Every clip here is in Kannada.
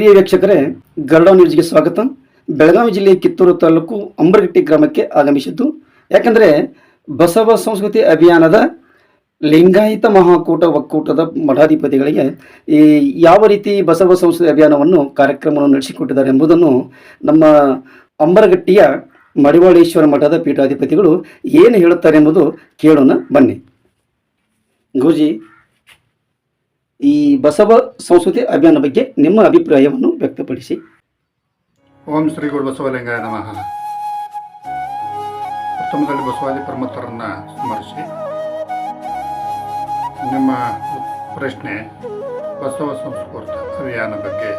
ಪ್ರಿಯ ವೀಕ್ಷಕರೇ ಗರುಡ ನ್ಯೂಸ್ಗೆ ಸ್ವಾಗತ. ಬೆಳಗಾವಿ ಜಿಲ್ಲೆಯ ಕಿತ್ತೂರು ತಾಲೂಕು ಅಂಬರಗಟ್ಟಿ ಗ್ರಾಮಕ್ಕೆ ಆಗಮಿಸಿದ್ದು. ಯಾಕಂದರೆ ಬಸವ ಸಂಸ್ಕೃತಿ ಅಭಿಯಾನದ ಲಿಂಗಾಯತ ಮಹಾಕೂಟ ಒಕ್ಕೂಟದ ಮಠಾಧಿಪತಿಗಳಿಗೆ ಈ ಯಾವ ರೀತಿ ಬಸವ ಸಂಸ್ಕೃತಿ ಅಭಿಯಾನವನ್ನು ಕಾರ್ಯಕ್ರಮವನ್ನು ನಡೆಸಿಕೊಟ್ಟಿದ್ದಾರೆ ಎಂಬುದನ್ನು ನಮ್ಮ ಅಂಬರಗಟ್ಟಿಯ ಮಡಿವಾಳೇಶ್ವರ ಮಠದ ಪೀಠಾಧಿಪತಿಗಳು ಏನು ಹೇಳುತ್ತಾರೆ ಎಂಬುದು ಕೇಳೋಣ ಬನ್ನಿ. ಗುರುಜಿ ಈ ಬಸವ ಸಂಸ್ಕೃತಿ ಅಭಿಯಾನ ಬಗ್ಗೆ ನಿಮ್ಮ ಅಭಿಪ್ರಾಯವನ್ನು ವ್ಯಕ್ತಪಡಿಸಿ. ಓಂ ಶ್ರೀ ಗುರು ಬಸವಲಿಂಗಾಯ ನಮಃ. ಉತ್ತಮದಲ್ಲಿ ಬಸವಾದಿ ಪ್ರಮುಖರನ್ನ ಸ್ಮರಿಸಿ. ನಿಮ್ಮ ಪ್ರಶ್ನೆ ಬಸವ ಸಂಸ್ಕೃತ ಅಭಿಯಾನ ಬಗ್ಗೆ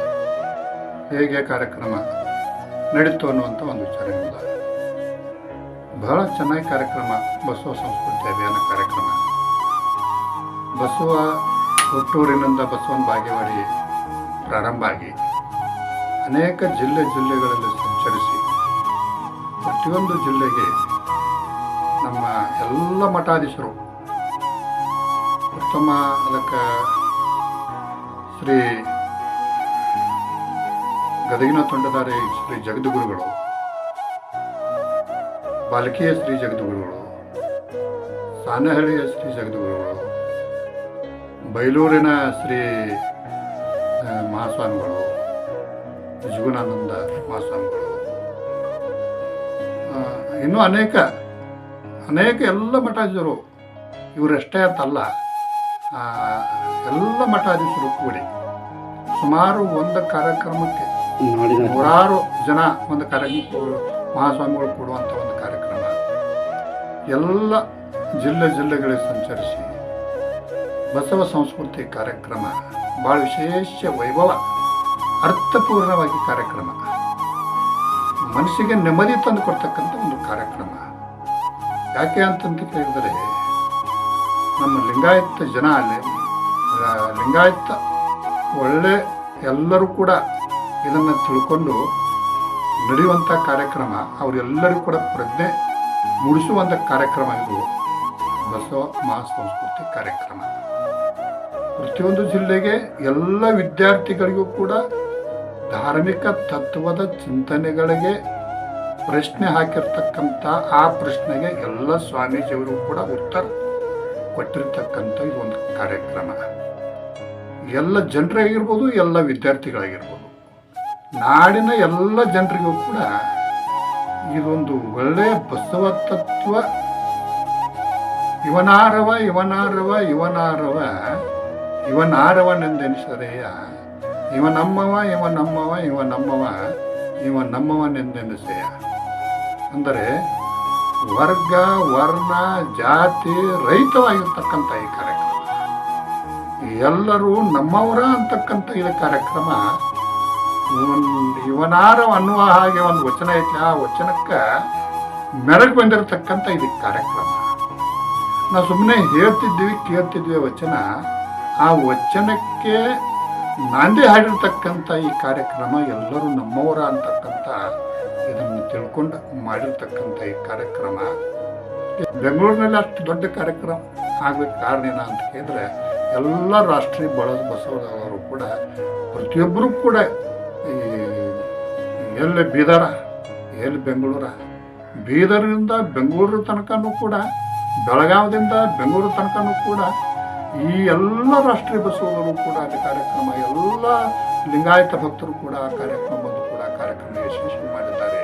ಹೇಗೆ ಕಾರ್ಯಕ್ರಮ ನಡೀತು ಅನ್ನುವಂಥ ಒಂದು ವಿಚಾರ ಇಲ್ಲ ಬಹಳ ಚೆನ್ನಾಗಿ ಕಾರ್ಯಕ್ರಮ ಬಸವ ಸಂಸ್ಕೃತಿ ಅಭಿಯಾನ ಕಾರ್ಯಕ್ರಮ. ಬಸವ ಹುಟ್ಟೂರಿನಿಂದ ಬಸವನ ಬಾಗೇವಾಡಿ ಪ್ರಾರಂಭ ಆಗಿ ಅನೇಕ ಜಿಲ್ಲೆ ಜಿಲ್ಲೆಗಳಲ್ಲಿ ಸಂಚರಿಸಿ ಪ್ರತಿಯೊಂದು ಜಿಲ್ಲೆಗೆ ನಮ್ಮ ಎಲ್ಲ ಮಠಾಧೀಶರು ಉತ್ತಮ ಅದಕ್ಕೆ ಶ್ರೀ ಗದಗಿನ ತೊಂಡದಾರಿ ಶ್ರೀ ಜಗದ್ಗುರುಗಳು, ಬಾಲಕಿಯ ಶ್ರೀ ಜಗದ್ಗುರುಗಳು, ಸಾನಹಳ್ಳಿಯ ಶ್ರೀ ಜಗದ್ಗುರುಗಳು ಬೈಲೂರಿನ ಶ್ರೀ ಮಹಾಸ್ವಾಮಿಗಳು ಜೀವನಾನಂದ ಮಹಾಸ್ವಾಮಿಗಳು. ಇನ್ನೂ ಅನೇಕ ಅನೇಕ ಎಲ್ಲ ಮಠಾಧೀಶರು ಇವರಷ್ಟೇ ಅಂತಲ್ಲ ಎಲ್ಲ ಮಠಾಧೀಶರು ಕೂಡಿ ಸುಮಾರು ಒಂದು ಕಾರ್ಯಕ್ರಮಕ್ಕೆ ನೂರಾರು ಜನ ಒಂದು ಕಾರ್ಯಕ್ರಮ ಮಹಾಸ್ವಾಮಿಗಳು ಕೊಡುವಂಥ ಒಂದು ಕಾರ್ಯಕ್ರಮ ಎಲ್ಲ ಜಿಲ್ಲೆ ಜಿಲ್ಲೆಗಳಿಗೆ ಸಂಚರಿಸಿ ಬಸವ ಸಂಸ್ಕೃತಿ ಕಾರ್ಯಕ್ರಮ. ಭಾಳ ವಿಶೇಷ ವೈಭವ, ಅರ್ಥಪೂರ್ಣವಾಗಿ ಕಾರ್ಯಕ್ರಮ. ಮನಸ್ಸಿಗೆ ನೆಮ್ಮದಿ ತಂದು ಕೊಡ್ತಕ್ಕಂಥ ಒಂದು ಕಾರ್ಯಕ್ರಮ. ಯಾಕೆ ಅಂತಂತ ಕೇಳಿದರೆ, ನಮ್ಮ ಲಿಂಗಾಯತ ಜನ ಅಲ್ಲಿ ಲಿಂಗಾಯತ ಒಳ್ಳೆ ಎಲ್ಲರೂ ಕೂಡ ಇದನ್ನು ತಿಳ್ಕೊಂಡು ನಡೆಯುವಂಥ ಕಾರ್ಯಕ್ರಮ, ಅವರೆಲ್ಲರೂ ಕೂಡ ಪ್ರಜ್ಞೆ ಮೂಡಿಸುವಂಥ ಕಾರ್ಯಕ್ರಮ ಇದು. ಬಸವ ಮಹಾಸಂಸ್ಕೃತಿ ಕಾರ್ಯಕ್ರಮ. ಪ್ರತಿಯೊಂದು ಜಿಲ್ಲೆಗೆ ಎಲ್ಲ ವಿದ್ಯಾರ್ಥಿಗಳಿಗೂ ಕೂಡ ಧಾರ್ಮಿಕ ತತ್ವದ ಚಿಂತನೆಗಳಿಗೆ ಪ್ರಶ್ನೆ ಹಾಕಿರ್ತಕ್ಕಂಥ ಆ ಪ್ರಶ್ನೆಗೆ ಎಲ್ಲ ಸ್ವಾಮೀಜಿಯವರು ಕೂಡ ಉತ್ತರ ಕೊಟ್ಟಿರ್ತಕ್ಕಂಥ ಇದೊಂದು ಕಾರ್ಯಕ್ರಮ. ಎಲ್ಲ ಜನರಾಗಿರ್ಬೋದು, ಎಲ್ಲ ವಿದ್ಯಾರ್ಥಿಗಳಾಗಿರ್ಬೋದು. ನಾಡಿನ ಎಲ್ಲ ಜನರಿಗೂ ಕೂಡ ಇದೊಂದು ಒಳ್ಳೆಯ ಬಸವ ತತ್ವ ಇವನಾರವ ಇವನಾರವ ಇವನಾರವ. ಇವನಾರವನೆಂದೆನಿಸದೆಯ? ಇವ ನಮ್ಮವ ಇವ ನಮ್ಮವ ಇವ ನಮ್ಮವ ಇವ ನಮ್ಮವನೆಂದೆನಿಸೆಯ ಅಂದರೆ ವರ್ಗ, ವರ್ಣ, ಜಾತಿ, ರಹಿತವಾಗಿರ್ತಕ್ಕಂಥ ಈ ಕಾರ್ಯಕ್ರಮ. ಎಲ್ಲರೂ ನಮ್ಮವರ ಅಂತಕ್ಕಂಥ ಇದು ಕಾರ್ಯಕ್ರಮ ಇವನಾರ ಅನ್ನುವ ಹಾಗೆ ಒಂದು ವಚನ ಐತೆ, ಆ ವಚನಕ್ಕೆ ಮೆರಗು ಬಂದಿರತಕ್ಕಂಥ ಇದು ಕಾರ್ಯಕ್ರಮ. ನಾವು ಸುಮ್ಮನೆ ಹೇಳ್ತಿದ್ವಿ, ಕೇಳ್ತಿದ್ವಿ ವಚನ. ಆ ವಚನಕ್ಕೆ ನಾಂದಿ ಹಾಡಿರ್ತಕ್ಕಂಥ ಈ ಕಾರ್ಯಕ್ರಮ ಎಲ್ಲರೂ ನಮ್ಮವರ ಅಂತಕ್ಕಂಥ ಇದನ್ನು ತಿಳ್ಕೊಂಡು ಮಾಡಿರ್ತಕ್ಕಂಥ ಈ ಕಾರ್ಯಕ್ರಮ. ಬೆಂಗಳೂರಿನಲ್ಲಿ ಅಷ್ಟು ದೊಡ್ಡ ಕಾರ್ಯಕ್ರಮ ಆಗಬೇಕು ಕಾರಣ ಏನ ಅಂತ ಕೇಳಿದ್ರೆ, ಎಲ್ಲ ರಾಷ್ಟ್ರೀಯ ಬಳ ಬಸವದವರು ಕೂಡ, ಪ್ರತಿಯೊಬ್ಬರೂ ಕೂಡ ಈ ಎಲ್ಲಿ ಬೀದರ, ಎಲ್ಲಿ ಬೆಂಗಳೂರ, ಬೀದರ್ನಿಂದ ಬೆಂಗಳೂರು ತನಕನೂ ಕೂಡ ಬೆಳಗಾವದಿಂದ ಬೆಂಗಳೂರು ತನಕನೂ ಕೂಡ ಈ ಎಲ್ಲ ರಾಷ್ಟ್ರೀಯ ಬಸ್ಸುಗಳು ಕೂಡ ಅಲ್ಲಿ ಕಾರ್ಯಕ್ರಮ, ಎಲ್ಲ ಲಿಂಗಾಯತ ಭಕ್ತರು ಕೂಡ ಆ ಕಾರ್ಯಕ್ರಮವನ್ನು ಕೂಡ ಕಾರ್ಯಕ್ರಮ ಯಶಸ್ವಿ ಮಾಡಿದ್ದಾರೆ.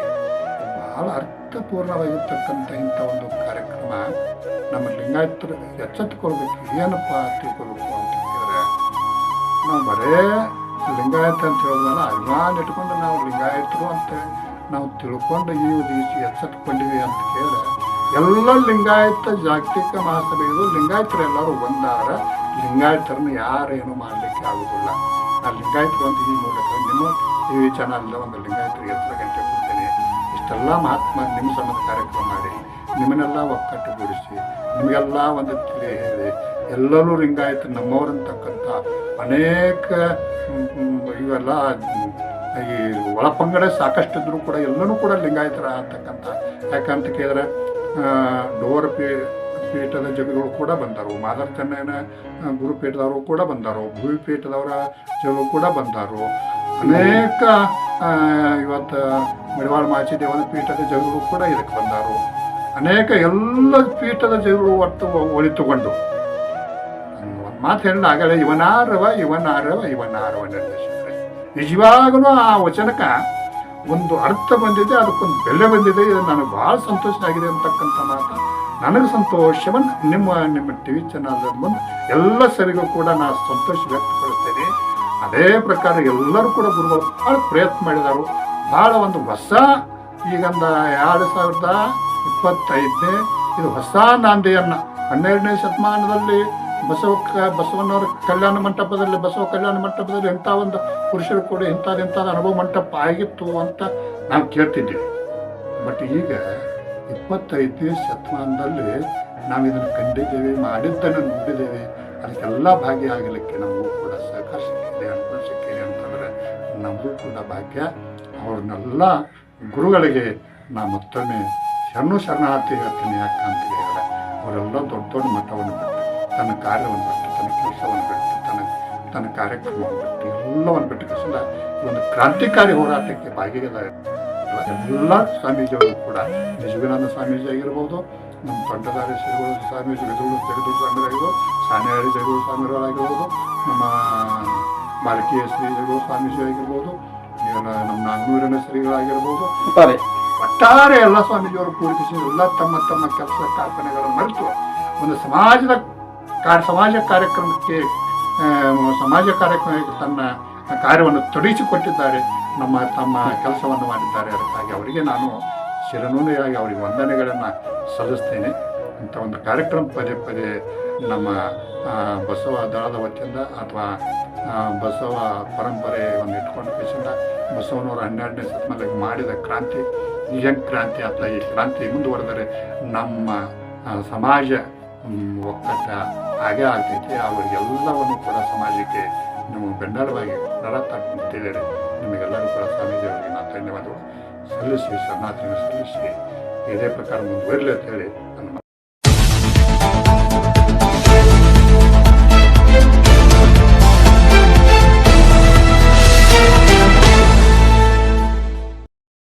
ಬಹಳ ಅರ್ಥಪೂರ್ಣವಾಗಿರ್ತಕ್ಕಂಥ ಇಂಥ ಒಂದು ಕಾರ್ಯಕ್ರಮ ನಮ್ಮ ಲಿಂಗಾಯತರು ಎಚ್ಚೆತ್ತುಕೊಳ್ಬೇಕು. ಏನಪ್ಪ ತಿಳ್ಕೊಳ್ಬೇಕು ಅಂತ ಹೇಳಿದ್ರೆ, ನಾವು ಬರೇ ಲಿಂಗಾಯತ ಅಂತ ಹೇಳಿದ್ವಲ್ಲ ಅಭಿಮಾನ ಇಟ್ಕೊಂಡು ನಾವು ಲಿಂಗಾಯತರು ಅಂತ ನಾವು ತಿಳ್ಕೊಂಡು ಈ ರೀತಿ ಎಚ್ಚೆತ್ತುಕೊಂಡಿವಿ ಅಂತ ಕೇಳಿದ್ರೆ ಎಲ್ಲ ಲಿಂಗಾಯತ ಜಾಗತಿಕ ಮಹಾಸಭೆಯದು ಲಿಂಗಾಯತರೆಲ್ಲರೂ ಒಂದಾರ. ಲಿಂಗಾಯತರನ್ನು ಯಾರೇನು ಮಾಡಲಿಕ್ಕೆ ಆಗುದಿಲ್ಲ. ಆ ಲಿಂಗಾಯತರು ಅಂತ ಈ ಮೂಲಕ ನಿಮ್ಮ ಟಿ ವಿ ಚಾನಲ್ ಒಂದು ಲಿಂಗಾಯತರಿಗೆ ಎತ್ತರ ಗಂಟೆ ಕೊಡ್ತೇನೆ. ಇಷ್ಟೆಲ್ಲ ಮಹಾತ್ಮ ನಿಮ್ಮ ಸಂಬಂಧ ಕಾರ್ಯಕ್ರಮ ಮಾಡಿ, ನಿಮ್ಮನ್ನೆಲ್ಲ ಒಕ್ಕಟ್ಟುಗೂಡಿಸಿ, ನಿಮಗೆಲ್ಲ ಒಂದು ತಿಳಿ ಹೇಳಿ, ಎಲ್ಲರೂ ಲಿಂಗಾಯತ ನಮ್ಮವರಂತಕ್ಕಂಥ ಅನೇಕ ಇವೆಲ್ಲ ಈ ಒಳಪಂಗಡ ಇದ್ರೂ ಕೂಡ ಎಲ್ಲನೂ ಕೂಡ ಲಿಂಗಾಯತರ ಅಂತಕ್ಕಂಥ ಯಾಕಂತ ಕೇಳಿದ್ರೆ ಡೋರ ಪೀ, ಪೀಠದ ಜಗಗಳು ಕೂಡ ಬಂದರು. ಮಾದರ್ ಚೆನ್ನಯ್ಯನ ಗುರುಪೀಠದವರು ಕೂಡ ಬಂದರು. ಭೂವಿ ಪೀಠದವರ ಜಗಳು ಕೂಡ ಬಂದರು. ಅನೇಕ ಇವತ್ತು ಮಡಿವಾಳ ಮಾಚಿದೇವನ ಪೀಠದ ಜಗಗಳು ಕೂಡ ಇದಕ್ಕೆ ಬಂದರು. ಅನೇಕ ಎಲ್ಲ ಪೀಠದ ಜಗಗಳು ಒಟ್ಟು ಒಳಿತುಕೊಂಡು ಒಂದು ಮಾತು ಹೇಳಿದ ಆಗಲೇ, ಇವನಾರವ ಇವನಾರವ ಇವನಾರವ ನಿರ್ದೇಶಕರೇ. ನಿಜವಾಗಲೂ ಆ ವಚನಕ್ಕೆ ಒಂದು ಅರ್ಥ ಬಂದಿದೆ, ಅದಕ್ಕೊಂದು ಬೆಲೆ ಬಂದಿದೆ. ಇದು ನನಗೆ ಭಾಳ ಸಂತೋಷ ಆಗಿದೆ ಅಂತಕ್ಕಂಥ ಮಾತು. ನನಗೆ ಸಂತೋಷವನ್ನು ನಿಮ್ಮ ನಿಮ್ಮ ಟಿ ವಿ ಚಾನಲ್ ಬಂದು ಎಲ್ಲ ಸರಿಗೂ ಕೂಡ ನಾನು ಸಂತೋಷ ವ್ಯಕ್ತಪಡಿಸ್ತೇನೆ. ಅದೇ ಪ್ರಕಾರ ಎಲ್ಲರೂ ಕೂಡ ಗುರುಗಳು ಭಾಳ ಪ್ರಯತ್ನ ಮಾಡಿದರು. ಭಾಳ ಒಂದು ಹೊಸ ಈಗಂದ ಎರಡು ಸಾವಿರದ ಇಪ್ಪತ್ತೈದನೇ ಇದು ಹೊಸ ನಾಂದಿಯನ್ನು ಹನ್ನೆರಡನೇ ಶತಮಾನದಲ್ಲಿ ಬಸವ ಬಸವನವರ ಕಲ್ಯಾಣ ಮಂಟಪದಲ್ಲಿ, ಬಸವ ಕಲ್ಯಾಣ ಮಂಟಪದಲ್ಲಿ ಇಂಥ ಒಂದು ಪುರುಷರು ಕೂಡ ಇಂಥದ್ದು ಇಂಥದ್ದು ಅನುಭವ ಮಂಟಪ ಆಗಿತ್ತು ಅಂತ ನಾವು ಕೇಳ್ತಿದ್ದೀವಿ ಬಟ್ ಈಗ ಇಪ್ಪತ್ತೈದನೇ ಶತಮಾನದಲ್ಲಿ ನಾವು ಇದನ್ನು ಕಂಡಿದ್ದೇವೆ, ಮಾಡಿದ್ದನ್ನು ನೋಡಿದ್ದೇವೆ. ಅದಕ್ಕೆಲ್ಲ ಭಾಗಿಯಾಗಲಿಕ್ಕೆ ನಮಗೂ ಕೂಡ ಸಹಕಾರ ಸಿಕ್ಕಿದೆ ಅನುಕೂಲ ಸಿಕ್ಕಿದೆ ಅಂತಂದರೆ ನಮಗೂ ಕೂಡ ಭಾಗ್ಯ. ಅವ್ರನ್ನೆಲ್ಲ ಗುರುಗಳಿಗೆ ನಾ ಮತ್ತೊಮ್ಮೆ ಶರಣು ಶರಣಾರ್ಥಿ ಹೇಳ್ತೀನಿ ಯಾಕಂತ ಹೇಳಿದ್ರೆ ಅವರೆಲ್ಲ ದೊಡ್ಡ ದೊಡ್ಡ ಬಿಟ್ಟು ತನ್ನ ಕಾರ್ಯವನ್ನು ಬಿಟ್ಟು ತನ್ನ ಕೆಲಸವನ್ನು ಬಿಟ್ಟು ತನ್ನ ತನ್ನ ಕಾರ್ಯಕ್ರಮವನ್ನು ಬಿಟ್ಟು ಎಲ್ಲವನ್ನು ಬಿಟ್ಟು ಕಸಿದ ಒಂದು ಕ್ರಾಂತಿಕಾರಿ ಹೋರಾಟಕ್ಕೆ ಭಾಗಿಯಾದ ಎಲ್ಲ ಸ್ವಾಮೀಜಿಗಳು ಕೂಡ ನಿಜವಿನಾನ ಸ್ವಾಮೀಜಿ ಆಗಿರ್ಬೋದು ನಮ್ಮ ಪಂಡದಾರಿ ಶ್ರೀಗಳು ಸ್ವಾಮೀಜಿ ವಿಧುಗಳು ಜಗದೂರು ಸ್ವಾಮಿಗಳಾಗಿರ್ಬೋದು ಸಾನಿಹಾರಿ ಜಗದೂರು ಸ್ವಾಮಿಗಳಾಗಿರ್ಬೋದು ನಮ್ಮ ಬಾಲಕಿಯ ಶ್ರೀಗಳು ಸ್ವಾಮೀಜಿ ಆಗಿರ್ಬೋದು ನಮ್ಮ ನಾಗನೂರಿನ ಶ್ರೀಗಳಾಗಿರ್ಬೋದು. ಒಟ್ಟಾರೆ. ಎಲ್ಲ ಸ್ವಾಮೀಜಿಯವರು ಪೂರ್ತಿಸಿ ಎಲ್ಲ ತಮ್ಮ ತಮ್ಮ ಕೆಲಸ ಕಾರ್ಪಣೆಗಳನ್ನು ಮರೆತು ಒಂದು ಸಮಾಜದ ಸಮಾಜ ಕಾರ್ಯಕ್ರಮಕ್ಕೆ ಸಮಾಜ ಕಾರ್ಯಕ್ರಮಕ್ಕೆ ತನ್ನ ಕಾರ್ಯವನ್ನು ತೊಡಗಿಸಿಕೊಟ್ಟಿದ್ದಾರೆ. ನಮ್ಮ ತಮ್ಮ ಕೆಲಸವನ್ನು ಮಾಡಿದ್ದಾರೆ. ಅದಕ್ಕಾಗಿ ಅವರಿಗೆ ನಾನು ಶಿರನೂನೆಯಾಗಿ ಅವರಿಗೆ ವಂದನೆಗಳನ್ನು ಸಲ್ಲಿಸ್ತೇನೆ. ಇಂಥ ಒಂದು ಕಾರ್ಯಕ್ರಮ ಪದೇ ಪದೇ ನಮ್ಮ ಬಸವ ದಳದ ವತಿಯಿಂದ ಅಥವಾ ಬಸವ ಪರಂಪರೆಯನ್ನು ಇಟ್ಕೊಂಡು ಕೇಸಿಂದ ಬಸವನವರು ಹನ್ನೆರಡನೇ ಶತಮಾನದಲ್ಲಿ ಮಾಡಿದ ಕ್ರಾಂತಿ ಹೆಂಗೆ ಕ್ರಾಂತಿ, ಅಥವಾ ಈ ಕ್ರಾಂತಿ ಮುಂದುವರೆದರೆ ನಮ್ಮ ಸಮಾಜ ಒಕ್ಕಟ್ಟ ಹಾಗೆ ಆಗ್ತೈತಿ. ಅವರಿಗೆಲ್ಲವನ್ನು ಕೂಡ ಸಮಾಜಕ್ಕೆ ನೀವು ಬೆನ್ನಡವಾಗಿ ನಿಂತಿದ್ದೀರಿ ನಿಮಗೆಲ್ಲರೂ ಕೂಡ ಸ್ವಾಮೀಜಿಯವರಿಗೆ ನಾನು ಧನ್ಯವಾದಗಳು. ಸಲ್ಲಿಸಿ ಸನ್ನಾಥನ ಸಲ್ಲಿಸಿ. ಇದೇ ಪ್ರಕಾರ ಮುಂದುವರಿಲಿ ಅಂತ ಹೇಳಿ